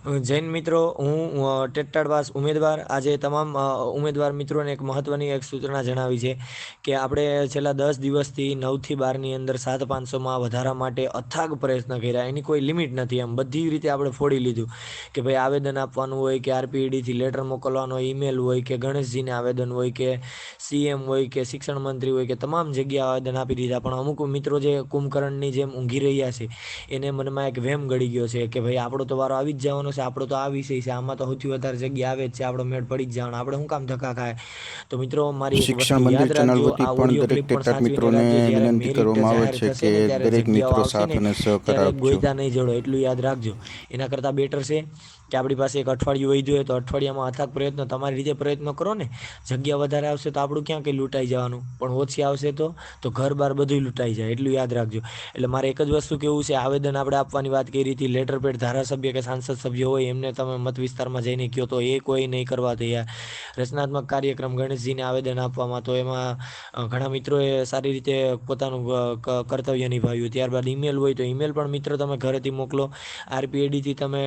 જૈન મિત્રો, હું ટેટાડવાસ ઉમેદવાર. આજે તમામ ઉમેદવાર મિત્રોને એક મહત્ત્વની એક સૂચના જણાવી છે કે આપણે છેલ્લા દસ દિવસથી નવથી બારની અંદર સાત પાંચસોમાં વધારા માટે અથાગ પ્રયત્ન કર્યા. એની કોઈ લિમિટ નથી. એમ બધી રીતે આપણે ફોડી લીધું કે ભાઈ આવેદન આપવાનું હોય, કે આરપીડીથી લેટર મોકલવાનો, ઈમેલ હોય, કે ગણેશજીને આવેદન હોય, કે સીએમ હોય, કે શિક્ષણ મંત્રી હોય, કે તમામ જગ્યાએ આવેદન આપી દીધા. પણ અમુક મિત્રો જે કુંભકર્ણની જેમ ઊંઘી રહ્યા છે, એને મનમાં એક વહેમ ગળી ગયો છે કે ભાઈ આપણો તો વારો આવી જ જવાનો છે આપણો તો આ વિષય છે આમાં તો સૌથી વધારે જગ્યા આવે જ છે આપણો મેળ પડી જ જવાનો. આપણે શું કામ ધક્કા ખાય? તો મિત્રો મારી એક શિક્ષણ મંદિર ચેનલ વતી પણ દરેક સાચવીને મિત્રોને વિનંતી કરવામાં આવે છે કે દરેક મિત્રો સાથ અને સહકાર આપજો. ગોઈતા નહીં જોડો એટલું યાદ રાખજો. એના કરતાં બેટર છે કે આપણી પાસે એક અઠવાડિયું વહી હોય તો અઠવાડિયામાં અથાક પ્રયત્ન તમારી રીતે પ્રયત્ન કરો ને. જગ્યા વધારે આવશે તો આપણું ક્યાં કંઈ લૂંટાઈ જવાનું. પણ ઓછી આવશે તો તો ઘર બાર બધું લૂંટાઈ જાય એટલું યાદ રાખજો. એટલે મારે એક જ વસ્તુ કેવું છે આવેદન આપણે આપવાની વાત કરી હતી લેટર પેડ ધારાસભ્ય કે સાંસદ સભ્ય હોય, એમને તમે મત વિસ્તારમાં જઈને કહો તો એ કોઈ નહીં કરવા તૈયાર. રચનાત્મક કાર્યક્રમ ગણેશજીને આવેદન આપવામાં, તો એમાં ઘણા મિત્રોએ સારી રીતે પોતાનું કર્તવ્ય નિભાવ્યું. ત્યારબાદ ઈમેલ હોય તો ઈમેલ પણ મિત્ર તમે ઘરેથી મોકલો. આરપીએડીથી તમે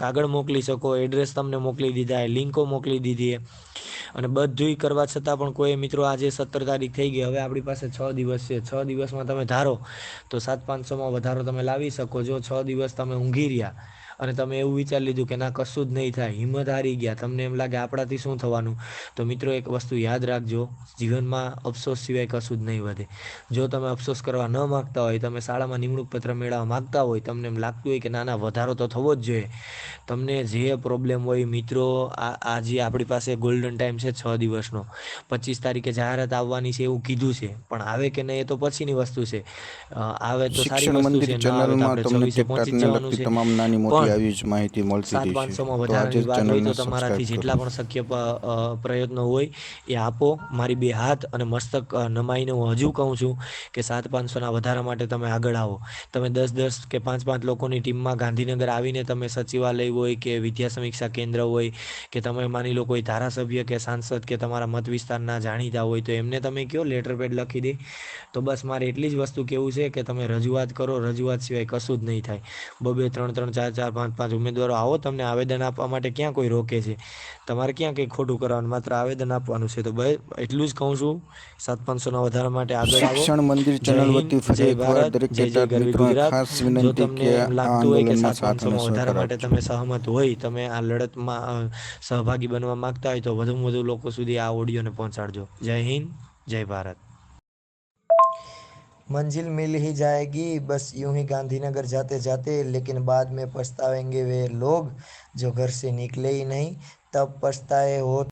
કાગળ મોકલી શકો, એડ્રેસ તમને મોકલી દીધા, લિંકો મોકલી દીધી. અને બધુંય કરવા છતાં પણ કોઈ મિત્રો આજે સત્તર તારીખ થઈ ગઈ, હવે આપણી પાસે છ દિવસ છે. છ દિવસમાં તમે ધારો, તો સાત પાંચસોમાં વધારો તમે લાવી શકો. જો છ દિવસ તમે ઊંઘી રહ્યા અને તમે એવું વિચારી લીધું કે ના કશું જ નહીં થાય હિંમત હારી ગયા. તમને એમ લાગે આપણાથી શું થવાનું? તો મિત્રો એક વસ્તુ યાદ રાખજો જીવનમાં અફસોસ સિવાય કશું જ નહીં વધે. જો તમે અફસોસ કરવા ન માગતા હોય તમે શાળામાં નિમણૂક પત્ર મેળવવા માગતા હોય તમને એમ લાગતું હોય કે ના ના વધારો તો થવો જ જોઈએ. તમને જે પ્રોબ્લેમ હોય મિત્રો આ આજે આપણી પાસે ગોલ્ડન ટાઈમ છે છ દિવસનો પચીસ તારીખે જાહેરાત આવવાની છે એવું કીધું છે. પણ આવે કે નહીં એ તો પછીની વસ્તુ છે. આવે તો સારી વસ્તુ છે ના આવે તો આપણે પહોંચી જવાનું છે. તમામ નાની મોટી આવી જ માહિતી મળતી સાત રહેશે પાંચસોમાં વધારાની વાત હોય તો તમારાથી જેટલા પણ શક્ય પ્રયત્નો હોય એ આપો. મારી બે હાથ અને મસ્તક નમાઈને હું હજુ કહું છું કે સાત પાંચસોના વધારા માટે તમે આગળ આવો. તમે દસ દસ કે પાંચ પાંચ લોકોની ટીમમાં ગાંધીનગર આવીને તમે સચિવાલય હોય કે વિદ્યા સમીક્ષા કેન્દ્ર હોય કે તમે માની લો કોઈ ધારાસભ્ય કે સાંસદ કે તમારા મત વિસ્તારના જાણીતા હોય તો એમને તમે કયો લેટર પેડ લખી દે. તો બસ મારે એટલી જ વસ્તુ કેવું છે કે તમે રજૂઆત કરો. રજૂઆત સિવાય કશું જ નહીં થાય. બબે ત્રણ ત્રણ ચાર ચાર પાંચ પાંચ ઉમેદવારો આવો તમને આવેદન આપવા માટે ક્યાં કોઈ રોકે છે? તમારે ક્યાં કંઈ ખોટું કરવાનું? માત્ર આવેદન આપવાનું છે. તો ભાઈ એટલું જ કહું છું. સાત પાંચસોના વધારા માટે આગળ શિક્ષણ મંદિર ચેનલ વતી ફરી એકવાર ભારત દરેક ગુજરાત. ખાસ વિનંતી કે લાગતું હોય કે સાત પાંચસો વધારા માટે તમે સહમત હોય તમે આ લડતમાં સહભાગી બનવા માંગતા હોય તો વધુમાં વધુ લોકો સુધી આ ઓડિયોને પહોંચાડજો. જય હિન્દ જય ભારત. मंजिल मिल ही जाएगी बस यूं ही गांधीनगर जाते जाते लेकिन बाद में पछतावेंगे वे लोग जो घर से निकले ही नहीं तब पछताए हो